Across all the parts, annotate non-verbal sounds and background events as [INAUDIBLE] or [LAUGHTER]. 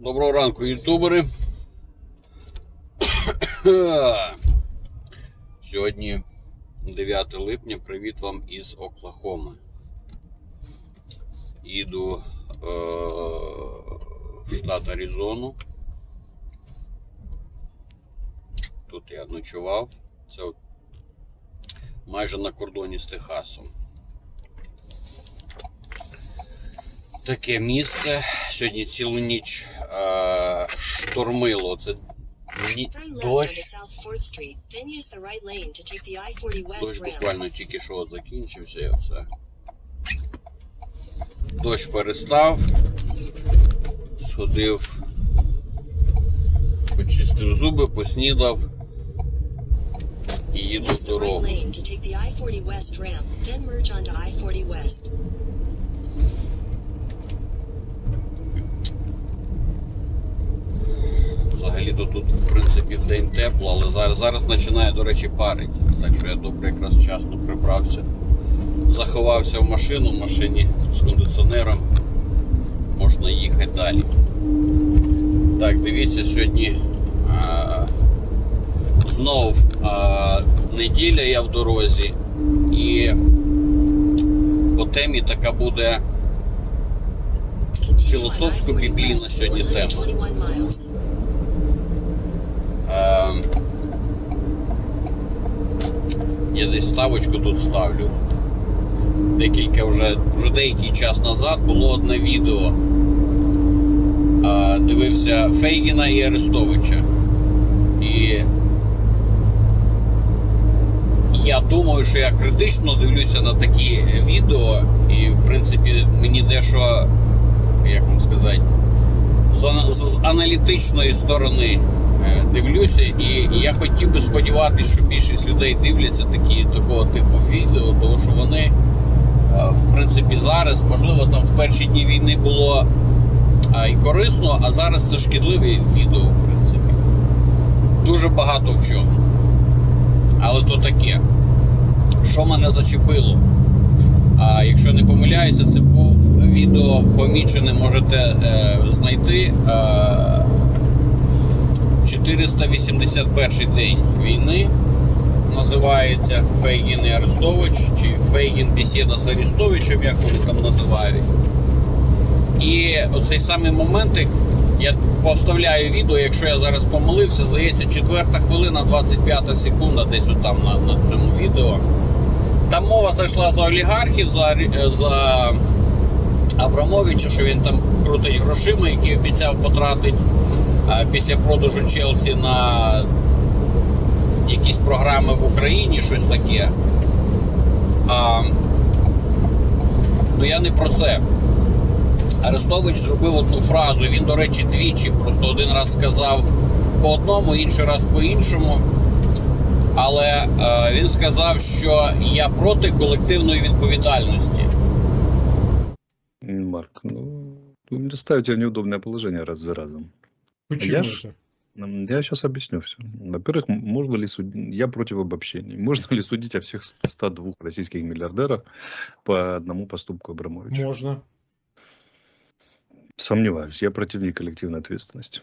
Доброго ранку, ютубери. [COUGHS] Сьогодні 9 липня. Привіт вам із Оклахоми. Їду е- в штат Аризону. Тут я ночував. Це майже на кордоні з Техасом. Таке місце. Сьогодні цілу ніч е, штормило. Це ні, дощ. onto South 4th Street, then use the right lane to take the I-40 West Дощ буквально тільки що закінчився і оце. Дощ перестав. Сходив, почистив зуби, поснідав і їду в дорогу. West. Взагалі-то тут, в принципі, в день тепло, але зараз, зараз починає, до речі, парити. Так що я добре якраз вчасно прибрався. Заховався в машину, в машині з кондиціонером. Можна їхати далі. Так, дивіться, сьогодні а, знов а, неділя я в дорозі. І по темі така буде Філософсько-біблійна сьогодні тема. Я десь ставочку тут ставлю. Декілька вже, вже деякий час назад було одне відео. Дивився Фейгіна і Арестовича. І я думаю, що я критично дивлюся на такі відео, і в принципі мені дещо, як вам сказати, з, ана- з аналітичної сторони дивлюся, і, я хотів би сподіватися, що більшість людей дивляться такі такого типу відео, тому що вони, е, в принципі, зараз, можливо, там в перші дні війни було е, і корисно, а зараз це шкідливі відео, в принципі. Дуже багато в чому. Але то таке. Що мене зачепило? А якщо не помиляюся, це був відео помічене, можете е, знайти. Е, 481 день війни називається Фейгін і Арестович, чи Фейгін бесіда з Арестовичем, як вони там називають. І оцей самий моментик, я повставляю відео, якщо я зараз помилився, здається, 4 хвилина, 25 секунда, десь отам на, на цьому відео. Там мова зайшла за олігархів, за, Рі- за Абрамовича, що він там крутить грошима, які обіцяв потратити а, після продажу Челсі на якісь програми в Україні, щось таке. А, ну я не про це. Арестович зробив одну фразу. Він, до речі, двічі, просто один раз сказав по одному, інший раз по іншому. Але е, він сказав, що я проти колективної відповідальності. Марк, ну, вы меня ставите в неудобное положение раз за разом. Почему Я ж- Я сейчас объясню все. Во-первых, можно ли судить... Я против обобщений. Можно ли судить о всех 102 российских миллиардерах по одному поступку Абрамовича? Можно. Сомневаюсь. Я противник коллективной ответственности.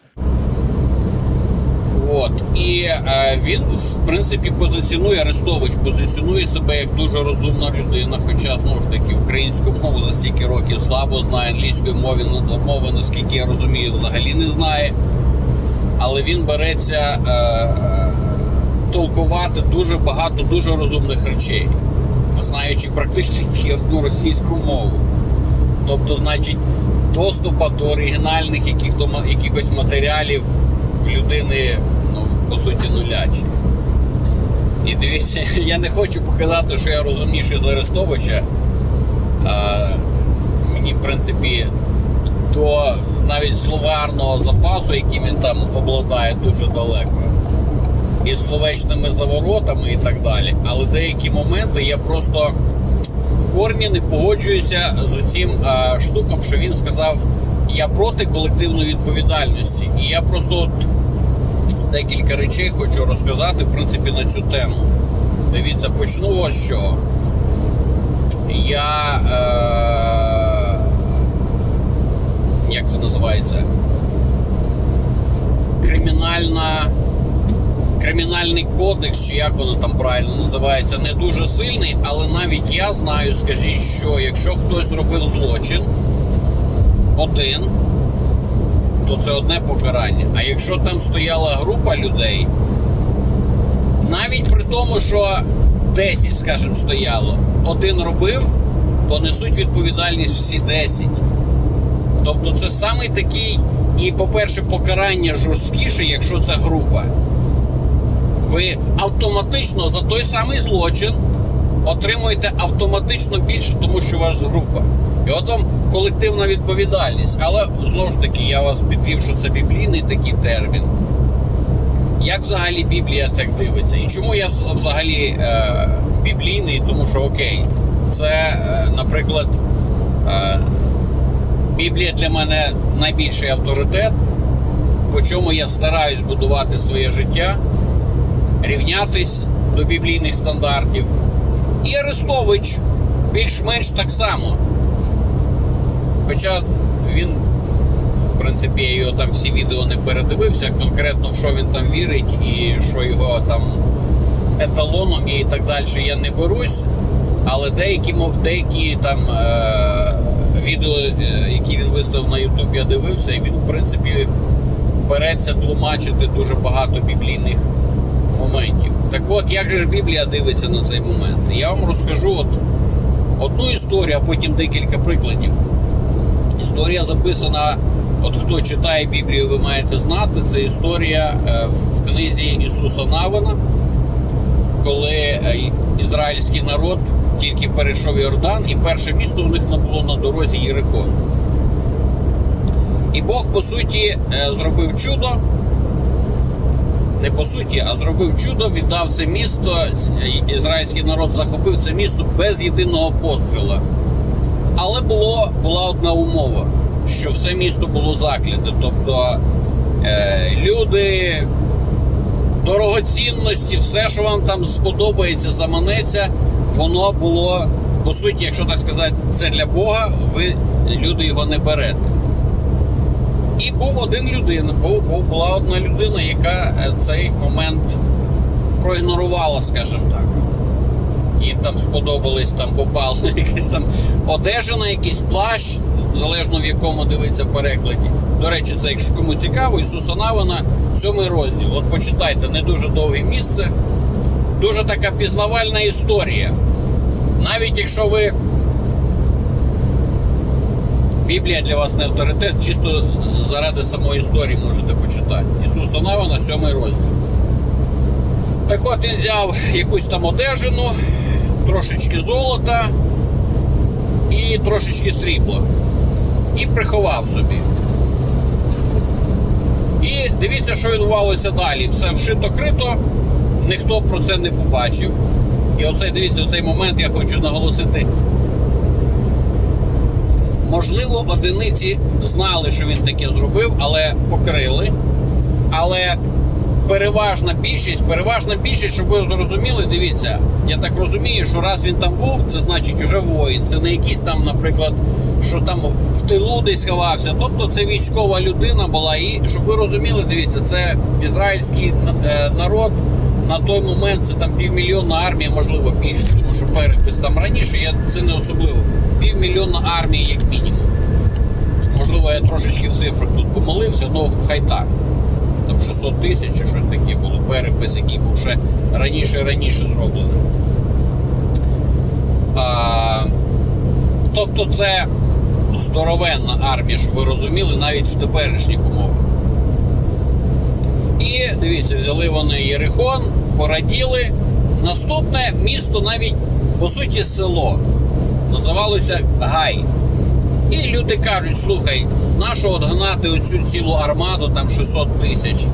От і е, він, в принципі, позиціонує Арестович, позиціонує себе як дуже розумна людина. Хоча знову ж таки українську мову за стільки років слабо знає, англійської мови мови, наскільки я розумію, взагалі не знає. Але він береться е, е, толкувати дуже багато дуже розумних речей, знаючи практично одну російську мову. Тобто, значить, доступа до оригінальних якихось матеріалів людини, ну, по суті, нулячі. І дивіться, [LAUGHS] я не хочу показати, що я розумніший за Арестовича. А, мені, в принципі, до навіть словарного запасу, яким він там обладає, дуже далеко. І словечними заворотами і так далі. Але деякі моменти я просто в корні не погоджуюся з цим а, штуком, що він сказав: я проти колективної відповідальності. І я просто декілька речей хочу розказати, в принципі, на цю тему. Дивіться, почну ось чого. Я. Е, як це називається? кримінальна. Кримінальний кодекс, чи як воно там правильно називається, не дуже сильний, але навіть я знаю, скажіть, що якщо хтось зробив злочин один, то це одне покарання. А якщо там стояла група людей, навіть при тому, що 10, скажімо, стояло, один робив, то несуть відповідальність всі 10. Тобто це самий такий, і, по-перше, покарання жорсткіше, якщо це група. Ви автоматично за той самий злочин отримуєте автоматично більше, тому що у вас група. І от вам колективна відповідальність. Але знову ж таки, я вас підвів, що це біблійний такий термін. Як взагалі Біблія так дивиться? І чому я взагалі е, біблійний? Тому що окей, це, е, наприклад, е, Біблія для мене найбільший авторитет, по чому я стараюсь будувати своє життя, рівнятись до біблійних стандартів. І Арестович більш-менш так само. Хоча він, в принципі, я його там всі відео не передивився, конкретно в що він там вірить і що його там еталоном і так далі я не берусь. Але деякі, деякі там е- відео, е, які він виставив на YouTube, я дивився, і він, в принципі, береться тлумачити дуже багато біблійних моментів. Так от, як же ж Біблія дивиться на цей момент? Я вам розкажу от одну історію, а потім декілька прикладів. Історія записана, от хто читає Біблію, ви маєте знати. Це історія е, в книзі Ісуса Навина, коли е, ізраїльський народ тільки перейшов Йордан, і перше місто у них було на дорозі Єрихон. І Бог, по суті, е, зробив чудо. Не по суті, а зробив чудо, віддав це місто. Ізраїльський народ захопив це місто без єдиного постріла. Але було, була одна умова, що все місто було закляте. Тобто е, люди, дорогоцінності, все, що вам там сподобається, заманеться, воно було, по суті, якщо так сказати, це для Бога, ви люди його не берете. І був один людина, був, була одна людина, яка е, цей момент проігнорувала, скажімо так їм там сподобались, там попали [LAUGHS] якась там одежа якийсь плащ, залежно в якому дивиться перекладі. До речі, це якщо кому цікаво, Ісуса Навина, сьомий розділ. От почитайте, не дуже довге місце, дуже така пізнавальна історія. Навіть якщо ви. Біблія для вас не авторитет, чисто заради самої історії можете почитати. Ісуса Навина, сьомий розділ. Так от він взяв якусь там одежину, трошечки золота і трошечки срібла. І приховав собі. І дивіться, що відбувалося далі. Все вшито крито, ніхто про це не побачив. І оцей, дивіться, цей момент я хочу наголосити. Можливо, одиниці знали, що він таке зробив, але покрили. Але переважна більшість, переважна більшість, щоб ви зрозуміли, дивіться, я так розумію, що раз він там був, це значить уже воїн. Це не якийсь там, наприклад, що там в тилу десь ховався. Тобто це військова людина була. І щоб ви розуміли, дивіться, це ізраїльський е, народ. На той момент це там півмільйонна армія, можливо, більше, тому що перепис там раніше, я це не особливо. Півмільйонна армія, як мінімум. Можливо, я трошечки в цифрах тут помилився, але хай так там 600 тисяч чи щось таке було. Перепис, який був ще раніше раніше зроблений. Тобто це здоровенна армія, щоб ви розуміли, навіть в теперішніх умовах. І дивіться, взяли вони Єрихон, пораділи. Наступне місто навіть по суті село. Називалося Гай. І люди кажуть: слухай, нащо от гнати оцю цілу армаду, там 600 тисяч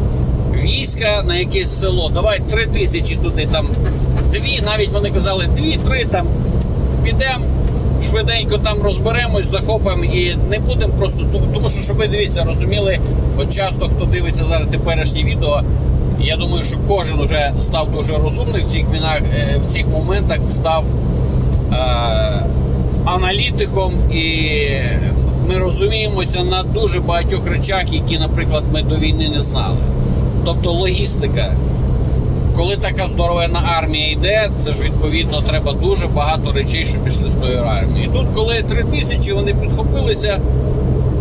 війська на якесь село. Давай 3 тисячі туди, там дві, навіть вони казали, дві-три там підемо. Швиденько там розберемось, захопимо і не будемо просто тому, що щоб ви дивіться, розуміли, от часто хто дивиться зараз теперішні відео. Я думаю, що кожен вже став дуже розумний в цих мінах, е, в цих моментах став е, аналітиком, і ми розуміємося на дуже багатьох речах, які, наприклад, ми до війни не знали. Тобто логістика. Коли така здоровенна армія йде, це ж відповідно треба дуже багато речей, щоб пішли з тої армії. Тут, коли три тисячі, вони підхопилися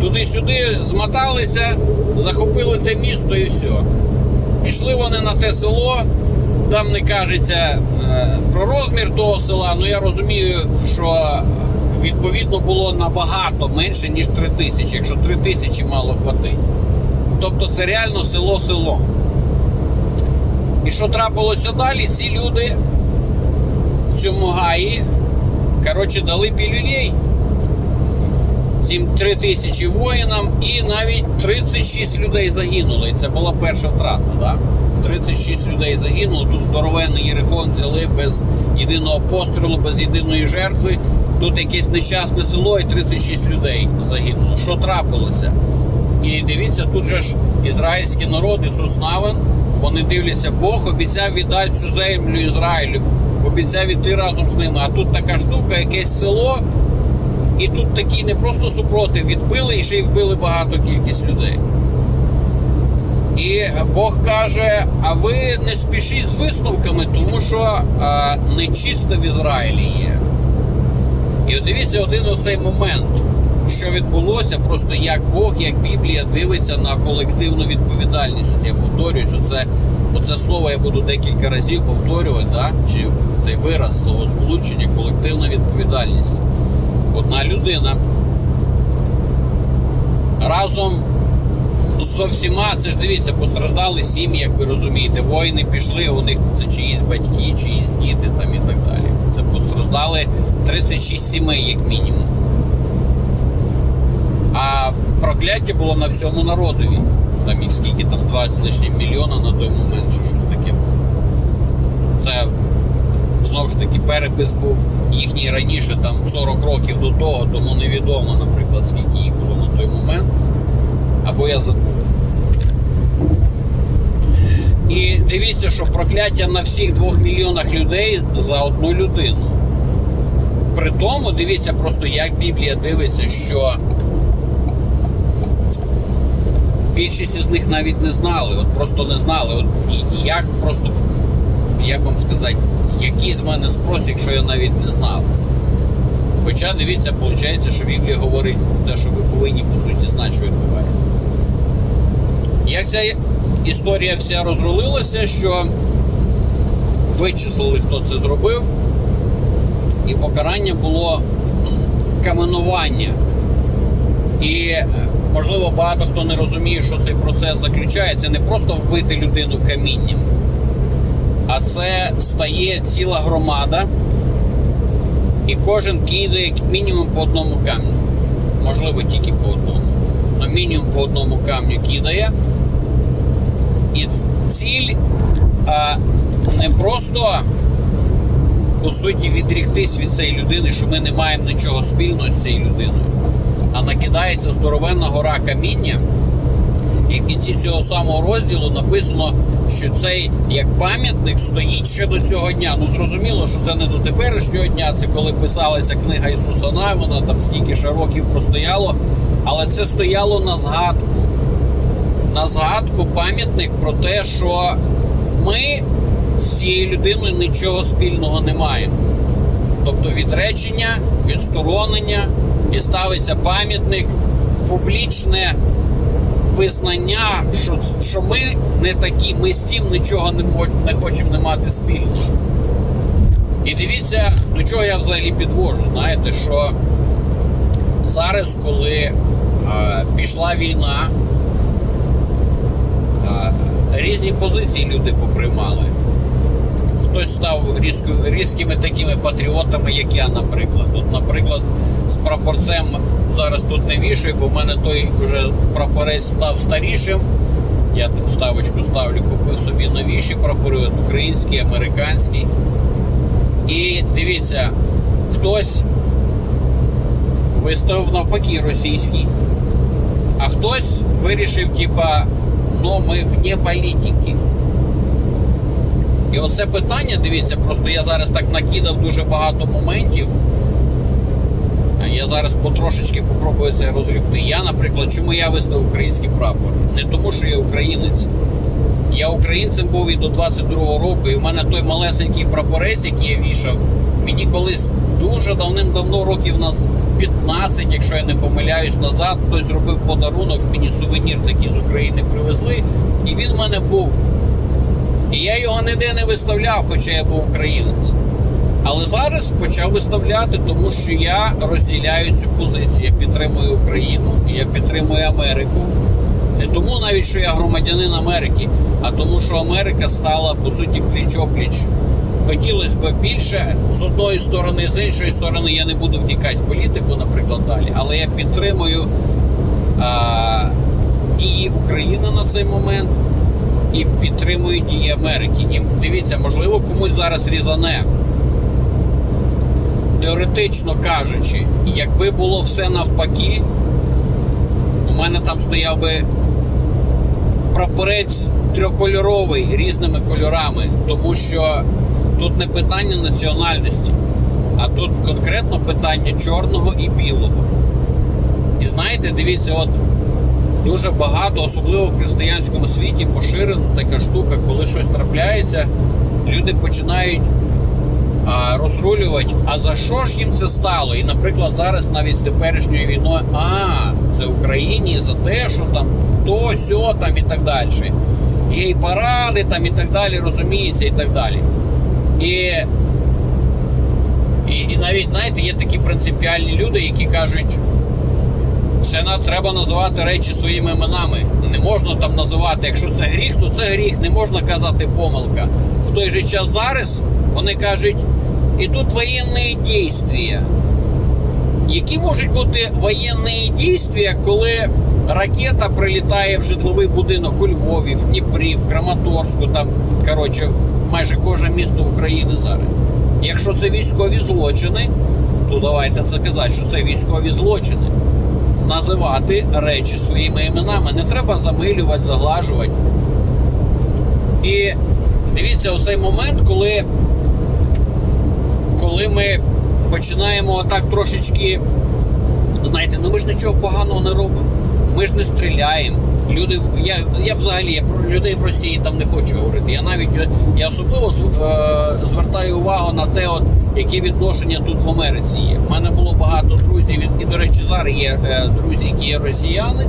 туди-сюди, змоталися, захопили те місто і все. Пішли вони на те село, там не кажеться е, про розмір того села, ну я розумію, що відповідно було набагато менше, ніж три тисячі, якщо три тисячі мало хватить. Тобто це реально село-село. І що трапилося далі? Ці люди в цьому гаї, коротше, дали пілюлей цим 3 тисячі воїнам, і навіть 36 людей загинуло. І це була перша втрата. Да? 36 людей загинуло. Тут здоровенний Єрихон взяли без єдиного пострілу, без єдиної жертви. Тут якесь нещасне село і 36 людей загинуло. Що трапилося? І дивіться, тут же ж ізраїльський народ, Ісус Навин, вони дивляться, Бог обіцяв віддати цю землю Ізраїлю, обіцяв іти разом з ними. А тут така штука, якесь село, і тут такий не просто супротив відбили, і ще й вбили багато кількість людей. І Бог каже: а ви не спішіть з висновками, тому що а, нечисто в Ізраїлі є. І от дивіться один оцей момент, що відбулося, просто як Бог, як Біблія дивиться на колективну відповідальність. От я повторююсь, оце, оце слово я буду декілька разів повторювати, да? чи цей вираз словосполучення, колективна відповідальність. Одна людина разом з всіма, це ж дивіться, постраждали сім'ї, як ви розумієте. Воїни пішли, у них це чиїсь батьки, чиїсь діти там і так далі. Це постраждали 36 сімей, як мінімум. А прокляття було на всьому народові. Там їх скільки там 20 з мільйона на той момент, чи щось таке. Це знову ж таки перепис був їхній раніше, там 40 років до того, тому невідомо, наприклад, скільки їх було на той момент. Або я забув. І дивіться, що прокляття на всіх двох мільйонах людей за одну людину. При тому, дивіться просто, як Біблія дивиться, що більшість із них навіть не знали, от просто не знали. От як просто, як вам сказати, який з мене спрос, якщо я навіть не знав. Хоча дивіться, виходить, що Біблія говорить про те, що ви повинні по суті знати, що відбувається. Як ця історія вся розрулилася, що вичислили, хто це зробив, і покарання було каменування. І е, можливо багато хто не розуміє, що цей процес заключається не просто вбити людину камінням, а це стає ціла громада, і кожен кидає мінімум по одному камню. Можливо, тільки по одному. але мінімум по одному камню кидає. І ціль а, не просто по суті відріктись від цієї людини, що ми не маємо нічого спільного з цією людиною, а накидається здоровенна гора каміння. І в кінці цього самого розділу написано, що цей як пам'ятник стоїть ще до цього дня. Ну зрозуміло, що це не до теперішнього дня, це коли писалася книга Ісуса Навина, там скільки ще років простояло, але це стояло на згадку. На згадку пам'ятник про те, що ми з цією людиною нічого спільного не маємо. Тобто відречення, відсторонення, і ставиться пам'ятник, публічне визнання, що, що ми не такі, ми з цим нічого не, мож- не хочемо не мати спільного. І дивіться, до чого я взагалі підвожу. Знаєте, що зараз, коли е, пішла війна, е, різні позиції люди поприймали. Хтось став різко, різкими такими патріотами, як я, наприклад. От, наприклад, з прапорцем зараз тут не вішаю, бо в мене той вже прапорець став старішим. Я тут ставочку ставлю, купив собі новіші прапори, от український, американський. І дивіться, хтось виставив навпаки російський, а хтось вирішив, типа, ну ми вне політики. І оце питання, дивіться, просто я зараз так накидав дуже багато моментів. Я зараз потрошечки попробую це розгрібти. Я, наприклад, чому я виставив український прапор? Не тому, що я українець. Я українцем був і до 22-го року, і в мене той малесенький прапорець, який я вішав, мені колись дуже давним-давно, років на 15, якщо я не помиляюсь, назад, хтось зробив подарунок, мені сувенір такий з України привезли, і він в мене був. І я його ніде не виставляв, хоча я був українець. Але зараз почав виставляти, тому що я розділяю цю позицію. Я підтримую Україну, я підтримую Америку. Не тому навіть, що я громадянин Америки, а тому, що Америка стала по суті пліч-опліч. Хотілося б більше з одної сторони, з іншої сторони, я не буду вникати в політику, наприклад, далі. Але я підтримую а, дії України на цей момент і підтримую дії Америки. І дивіться, можливо, комусь зараз різане. Теоретично кажучи, якби було все навпаки, у мене там стояв би прапорець трьохкольоровий різними кольорами, тому що тут не питання національності, а тут конкретно питання чорного і білого. І знаєте, дивіться, от дуже багато, особливо в християнському світі, поширена така штука, коли щось трапляється, люди починають а, розрулювати, а за що ж їм це стало? І, наприклад, зараз навіть з теперішньою війною, а це Україні за те, що там то, сьо там і так далі. Гей паради там і так далі, розуміється, і так далі. І, і, і навіть, знаєте, є такі принципіальні люди, які кажуть. На треба називати речі своїми іменами. Не можна там називати, якщо це гріх, то це гріх, не можна казати помилка. В той же час зараз вони кажуть, і тут воєнні дійства. Які можуть бути воєнні дійства, коли ракета прилітає в житловий будинок у Львові, в Дніпрі, в Краматорську, там, коротше, майже кожне місто України зараз. Якщо це військові злочини, то давайте це казати, що це військові злочини називати речі своїми іменами. Не треба замилювати, заглажувати. І дивіться, у цей момент, коли, коли ми починаємо отак трошечки, знаєте, ну ми ж нічого поганого не робимо. Ми ж не стріляємо. Люди, я, я взагалі я про людей в Росії там не хочу говорити. Я навіть я особливо е, звертаю увагу на те, от, які відношення тут в Америці є. У мене було багато друзів, і, і до речі, зараз є е, друзі, які є росіяни.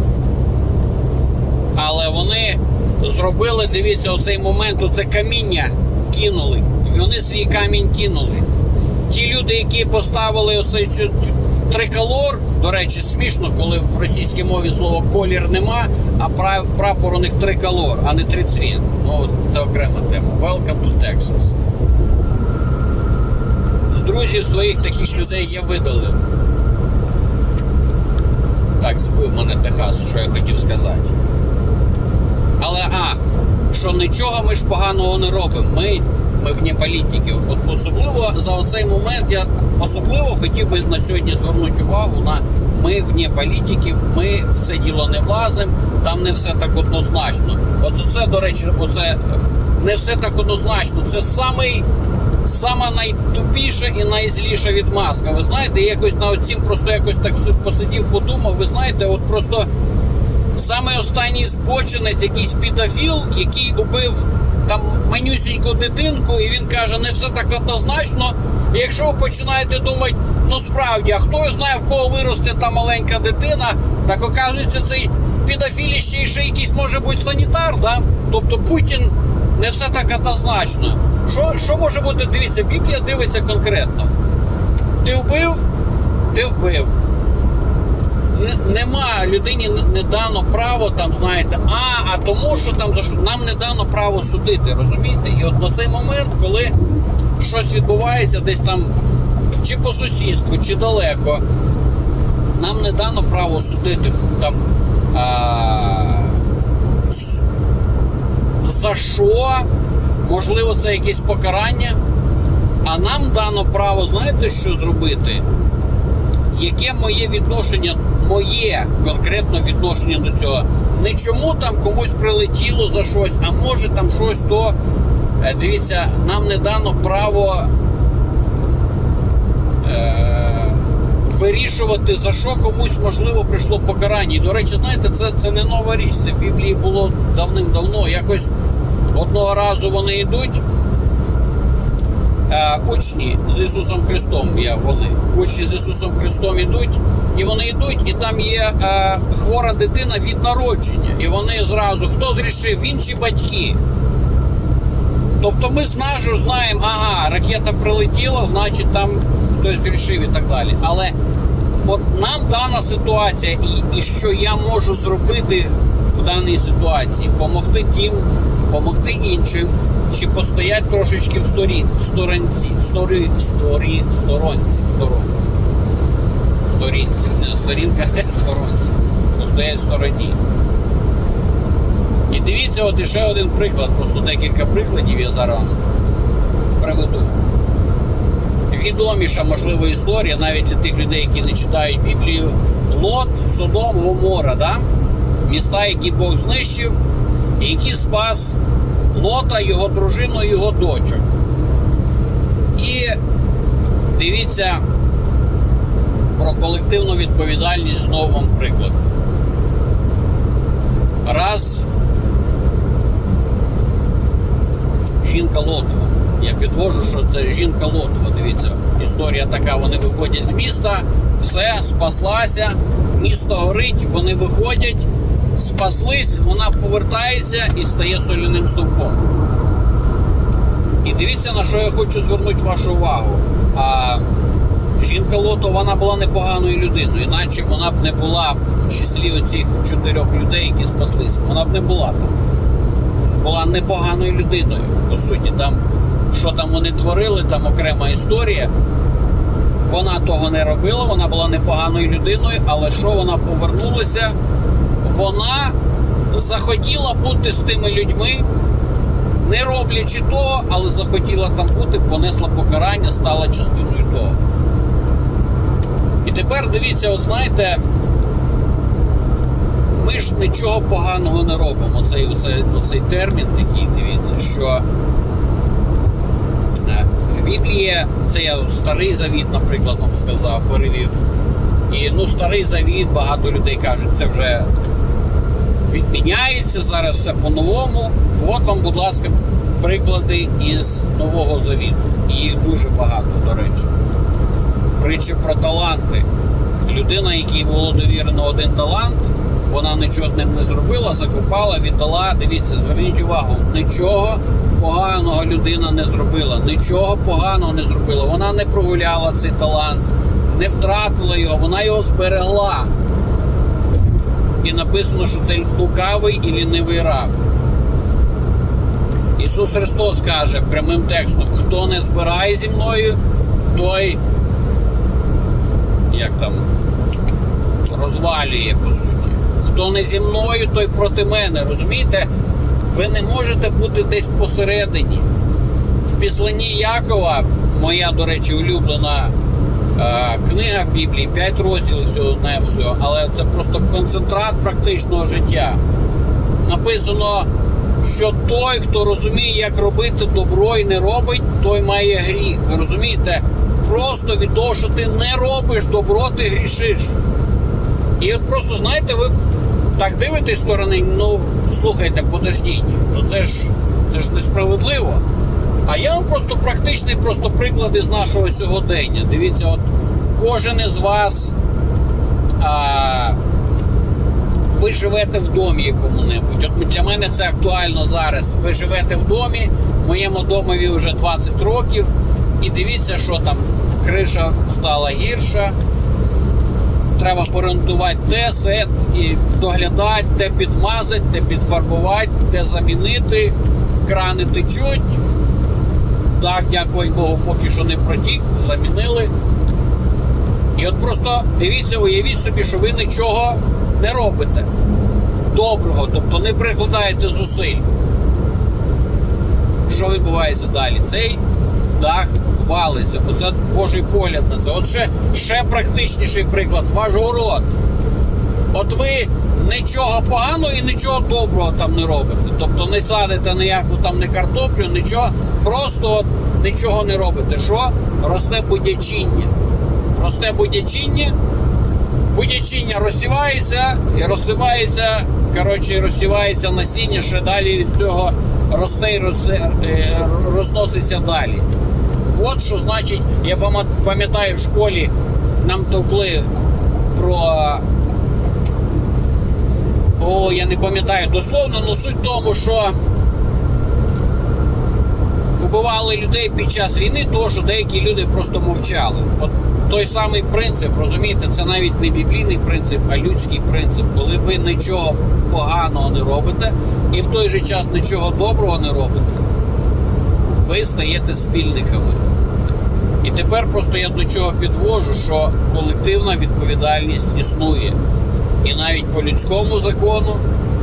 Але вони зробили, дивіться, оцей момент, оце каміння кинули. Вони свій камінь кинули. Ті люди, які поставили оцей цю триколор, до речі, смішно, коли в російській мові слово колір нема, а прапор у них триколор, а не трицвіт. Ну, це окрема тема. Welcome to Texas. Друзів своїх таких людей я видалив. Так, збив мене Техас, що я хотів сказати. Але а, що нічого ми ж поганого не робимо. Ми, ми вне політики. От особливо за оцей момент я особливо хотів би на сьогодні звернути увагу на ми вне політики, ми в це діло не влазимо, там не все так однозначно. От це, до речі, оце не все так однозначно. Це самий. Сама найтупіша і найзліша відмазка. Ви знаєте, я якось на цим просто якось так посидів, подумав. Ви знаєте, от просто Саме останній збочинець, якийсь підофіл, який убив там менюсіньку дитинку, і він каже, не все так однозначно. І якщо ви починаєте думати, ну справді, а хто знає, в кого виросте та маленька дитина, так оказується, цей підофілі ще й ще якийсь може бути санітар, да? Тобто Путін не все так однозначно. Що, що може бути? Дивіться, Біблія дивиться конкретно. Ти вбив, ти вбив нема людині не- дано право там, знаєте, а, а тому, що там за що нам не дано право судити, розумієте? І от на цей момент, коли щось відбувається десь там, чи по сусідству, чи далеко, нам не дано право судити там. А, за що? Можливо, це якесь покарання. А нам дано право, знаєте, що зробити? яке моє відношення, моє конкретно відношення до цього. Не чому там комусь прилетіло за щось, а може там щось то. Е, Дивіться, нам не дано право е, вирішувати, за що комусь можливо прийшло покарання. І, до речі, знаєте, це, це не нова річ. Це в Біблії було давним-давно. Якось одного разу вони йдуть. Е, учні з Ісусом Христом, я вони. Учні з Ісусом Христом ідуть, і вони йдуть, і там є е, хвора дитина від народження. І вони зразу хто зрішив? Інші батьки. Тобто ми знажу знаємо, ага, ракета прилетіла, значить там хтось зрішив і так далі. Але от нам дана ситуація, і, і що я можу зробити в даній ситуації, помогти тим, помогти іншим, чи постоять трошечки в сторін, в сторонці, в сторі, в сторі, в сторонці, в сторонці. Сторінці, не на сторінках, в сторонці. Постоять в стороні. І дивіться, от іще один приклад, просто декілька прикладів я зараз приведу. Відоміша, можливо, історія навіть для тих людей, які не читають Біблію. Лот, Содом, Гомора, да? Міста, які Бог знищив, і які спас Лота, його дружину, його дочок. І дивіться про колективну відповідальність знову вам приклад. Раз жінка Лотова. Я підвожу, що це жінка Лотова. Дивіться, історія така: вони виходять з міста, все, спаслася, місто горить, вони виходять, спаслись, вона повертається і стає соляним стовпом. І дивіться, на що я хочу звернути вашу увагу. А жінка Лото вона була непоганою людиною, іначе вона б не була в числі оцих чотирьох людей, які спаслися. Вона б не була там була непоганою людиною. По суті, там що там вони творили, там окрема історія. Вона того не робила, вона була непоганою людиною, але що вона повернулася? Вона захотіла бути з тими людьми, не роблячи того, але захотіла там бути, понесла покарання, стала частиною того. І тепер дивіться, от знаєте, ми ж нічого поганого не робимо. Оцей, оцей, оцей термін такий, дивіться, що е, в Біблії, це я старий завіт, наприклад, вам сказав, перевів. І ну, старий завіт, багато людей кажуть, це вже відміняється, зараз все по-новому. От вам, будь ласка, приклади із Нового Завіту. І їх дуже багато, до речі. Притча про таланти. Людина, якій було довірено один талант, вона нічого з ним не зробила, закопала, віддала. Дивіться, зверніть увагу, нічого поганого людина не зробила, нічого поганого не зробила. Вона не прогуляла цей талант, не втратила його, вона його зберегла. І написано, що це лукавий і лінивий раб. Ісус Христос каже прямим текстом: хто не збирає зі мною, той як там розвалює по суті. Хто не зі мною, той проти мене. Розумієте? Ви не можете бути десь посередині. В післанні Якова, моя, до речі, улюблена книга в Біблії, 5 розділів всього не всього, але це просто концентрат практичного життя. Написано, що той, хто розуміє, як робити добро і не робить, той має гріх. Ви розумієте? Просто від того, що ти не робиш добро, ти грішиш. І от просто, знаєте, ви так дивитесь сторони, ну слухайте, подождіть, ну це ж це ж несправедливо. А я вам просто практичний просто приклади з нашого сьогодення. Дивіться, от кожен із вас а, ви живете в домі якому-небудь. От для мене це актуально зараз. Ви живете в домі, моєму домові вже 20 років, і дивіться, що там криша стала гірша. Треба порентувати те, сет і доглядати, те підмазати, те підфарбувати, те замінити, крани течуть. Так, дякувати Богу, поки що не протік, замінили. І от просто дивіться, уявіть собі, що ви нічого не робите доброго, тобто не прикладаєте зусиль. Що відбувається далі? Цей дах валиться. Оце Божий погляд на це. От ще, ще практичніший приклад, ваш город. От ви нічого поганого і нічого доброго там не робите. Тобто не садите ніяку там не картоплю, нічого, просто от нічого не робите. Що? Росте будячіння. росте будячіння, будячіння розсівається і розсівається, коротше, розсівається насіння, ще далі від цього росте і е, розноситься далі. От що значить, я пам'ятаю в школі нам товкли про. О, я не пам'ятаю дословно, але суть в тому, що убивали людей під час війни, тому що деякі люди просто мовчали. От той самий принцип, розумієте, це навіть не біблійний принцип, а людський принцип, коли ви нічого поганого не робите і в той же час нічого доброго не робите, ви стаєте спільниками. І тепер просто я до чого підвожу, що колективна відповідальність існує. І навіть по людському закону,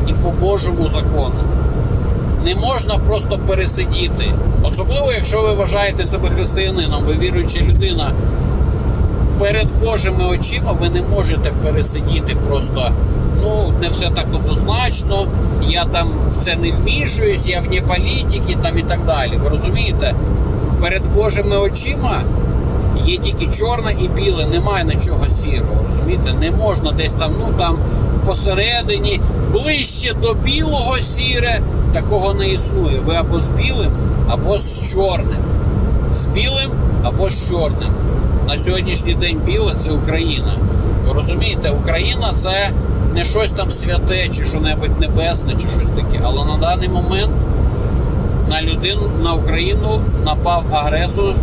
і по Божому закону. Не можна просто пересидіти. Особливо, якщо ви вважаєте себе християнином, ви віруюча людина. Перед Божими очима ви не можете пересидіти просто. Ну, не все так однозначно, я там в це не вмішуюсь, я вне політики там і так далі. Ви розумієте? Перед Божими очима є тільки чорне і біле, немає нічого сірого. Розумієте? Не можна десь там, ну там посередині, ближче до білого сіре. Такого не існує. Ви або з білим, або з чорним. З білим або з чорним. На сьогоднішній день біле це Україна. Ви розумієте, Україна це не щось там святе, чи що-небудь небесне, чи щось таке. Але на даний момент на людину, на Україну напав агресор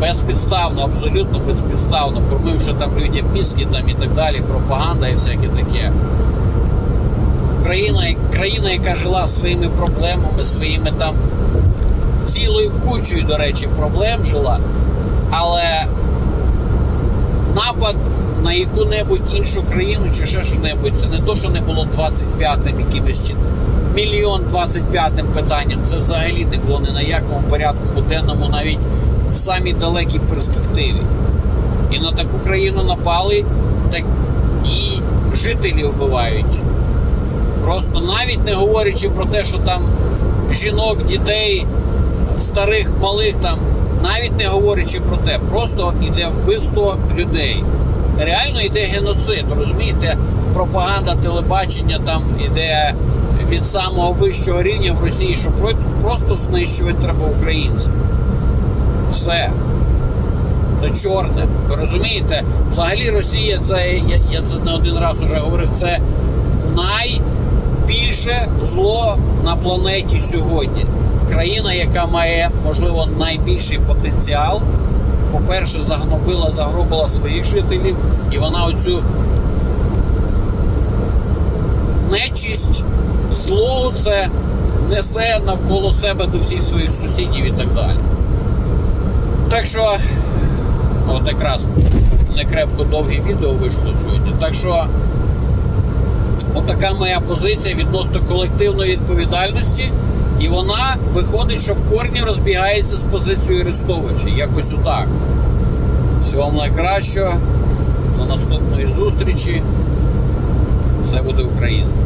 безпідставно, абсолютно безпідставно, промивши там людям мізки там і так далі, пропаганда і всяке таке. Україна, країна, яка жила своїми проблемами, своїми там цілою кучою, до речі, проблем жила, але напад на яку-небудь іншу країну чи ще що-небудь, це не то, що не було 25-м якимось чи мільйон 25-м питанням. Це взагалі не було ні на якому порядку денному, навіть в самій далекій перспективі. І на таку країну напали, так і жителі вбивають. Просто навіть не говорячи про те, що там жінок, дітей, старих, малих там, навіть не говорячи про те, просто йде вбивство людей. Реально йде геноцид, розумієте? Пропаганда телебачення там іде від самого вищого рівня в Росії, що просто знищувати треба українців. Все. Це чорне. Розумієте? Взагалі Росія це, я, я це не один раз уже говорив, це найбільше зло на планеті сьогодні. Країна, яка має, можливо, найбільший потенціал. По-перше, загнобила, загробила своїх жителів, і вона оцю нечисть, зло це несе навколо себе до всіх своїх сусідів і так далі. Так що, от якраз не крепко довге відео вийшло сьогодні. Так що, отака моя позиція відносно колективної відповідальності. І вона виходить, що в корні розбігається з позицією Арестовича. Якось отак. Всього вам найкращого. До наступної зустрічі. Все буде Україна.